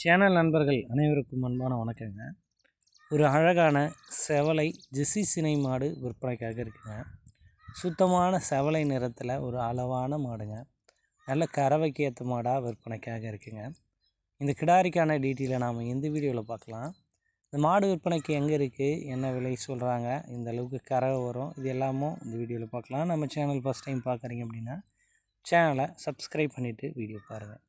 Channel நண்பர்கள் அனைவருக்கும் அன்பான வணக்கங்க. ஒரு அழகான செவலை ஜெசி சினை மாடு விற்பனைக்காக இருக்குங்க. சுத்தமான செவலை நிறத்தில் ஒரு அளவான மாடுங்க. நல்ல கறவைக்கு ஏற்ற மாடாக விற்பனைக்காக இருக்குங்க. இந்த கிடாரிக்கான டீட்டெயிலை நாம் எந்த வீடியோவில் பார்க்கலாம். இந்த மாடு விற்பனைக்கு எங்கே இருக்குது என்ன விலை சொல்கிறாங்க இந்த அளவுக்கு கறவை வரும். இது எல்லாமும் இந்த வீடியோவில் பார்க்கலாம். நம்ம சேனல் ஃபஸ்ட் டைம் பார்க்குறீங்க அப்படின்னா சேனலை சப்ஸ்கிரைப் பண்ணிவிட்டு வீடியோ பாருங்கள்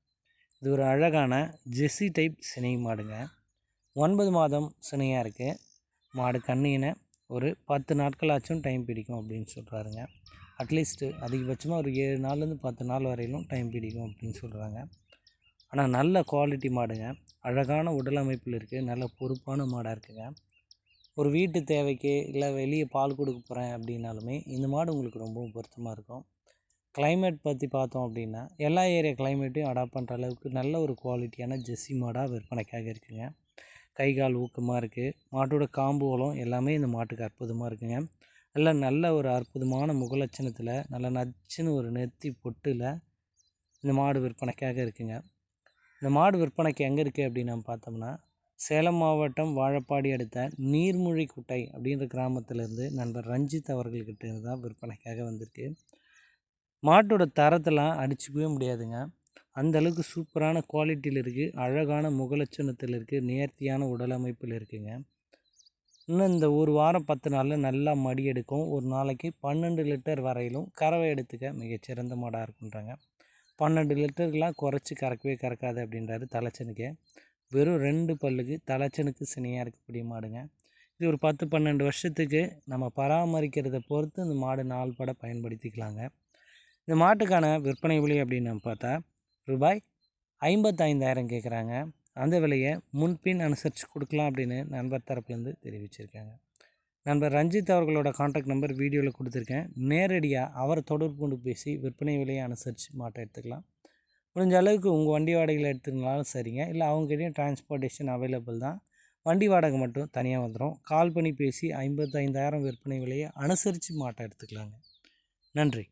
இது ஒரு அழகான ஜெஸ்ஸி டைப் சினை மாடுங்க. ஒன்பது மாதம் சினையாக இருக்குது மாடு கண்ணினை ஒரு பத்து நாட்களாச்சும் டைம் பிடிக்கும் அப்படின்னு சொல்கிறாருங்க அட்லீஸ்ட்டு அதிகபட்சமாக ஒரு ஏழு நாள்லேருந்து பத்து நாள் வரையிலும் டைம் பிடிக்கும் அப்படின்னு சொல்கிறாங்க ஆனால் நல்ல குவாலிட்டி மாடுங்க. அழகான உடல் அமைப்பில் இருக்குது நல்ல பொறுப்பான மாடாக இருக்குங்க. ஒரு வீட்டு தேவைக்கு இல்லை வெளியே பால் கொடுக்க போகிறேன் அப்படின்னாலுமே இந்த மாடு உங்களுக்கு ரொம்பவும் பொருத்தமாக இருக்கும். கிளைமேட் பற்றி பார்த்தோம் அப்படின்னா எல்லா ஏரியா கிளைமேட்டையும் அடாப்ட் பண்ணுற அளவுக்கு நல்ல ஒரு குவாலிட்டியான ஜெஸ்ஸி மாடாக விற்பனைக்காக இருக்குங்க. கை கால் ஊக்கமாக இருக்குது மாட்டோட காம்புகளும் எல்லாமே இந்த மாட்டுக்கு அற்புதமாக இருக்குங்க. நல்ல நல்ல ஒரு அற்புதமான முகலட்சணத்தில் நல்ல நச்சுன்னு ஒரு நெத்தி பொட்டில் இந்த மாடு விற்பனைக்காக இருக்குங்க. இந்த மாடு விற்பனைக்கு எங்கே இருக்குது அப்படின்னு நம்ம பார்த்தோம்னா சேலம் மாவட்டம் வாழப்பாடி அடுத்த நீர்மொழி குட்டை அப்படின்ற கிராமத்திலேருந்து நண்பர் ரஞ்சித் அவர்கள்கிட்ட தான் விற்பனைக்காக வந்திருக்கு. மாட்டோட தரத்தெல்லாம் அடிச்சுக்கவே முடியாதுங்க. அந்த அளவுக்கு சூப்பரான குவாலிட்டியில் இருக்குது அழகான முகலட்சணத்தில் இருக்குது நேர்த்தியான உடலமைப்பில் இருக்குங்க. இருக்குதுங்க இன்னும் இந்த ஒரு வாரம் பத்து நாளில் நல்லா மடி எடுக்கும். ஒரு நாளைக்கு பன்னெண்டு லிட்டர் வரையிலும் கறவை எடுத்துக்க மிகச்சிறந்த மாடாக இருக்குன்றாங்க. பன்னெண்டு லிட்டர்லாம் குறைச்சி கறக்கவே கறக்காது அப்படின்றாரு தலைச்சனுக்கு. வெறும் ரெண்டு பல்லுக்கு தலைச்சனுக்கு சினையாக இருக்கக்கூடிய மாடுங்க. இது ஒரு பத்து பன்னெண்டு வருஷத்துக்கு நம்ம பராமரிக்கிறத பொறுத்து இந்த மாடு நாள் பட பயன்படுத்திக்கலாங்க. இந்த மாட்டுக்கான விற்பனை விலை அப்படின்னு நம்ம பார்த்தா ரூபாய் ஐம்பத்தைந்தாயிரம் கேட்குறாங்க. அந்த விலையை முன்பின் அனுசரித்து கொடுக்கலாம் அப்படின்னு நண்பர் தரப்புலேருந்து தெரிவிச்சிருக்காங்க. நண்பர் ரஞ்சித் அவர்களோட காண்டாக்ட் நம்பர் வீடியோவில் கொடுத்துருக்கேன். நேரடியாக அவரை தொடர்பு கொண்டு பேசி விற்பனை விலையை அனுசரித்து மாட்டை எடுத்துக்கலாம். முடிஞ்ச அளவுக்கு உங்கள் வண்டி வாடகையில் எடுத்துருந்தாலும் சரிங்க. இல்லை அவங்ககிட்டையும் டிரான்ஸ்போர்ட்டேஷன் அவைலபிள் தான். வண்டி வாடகை மட்டும் தனியாக வந்துடும். கால் பண்ணி பேசி ஐம்பத்தைந்தாயிரம் விற்பனை விலையை அனுசரித்து மாட்டை எடுத்துக்கலாங்க. நன்றி.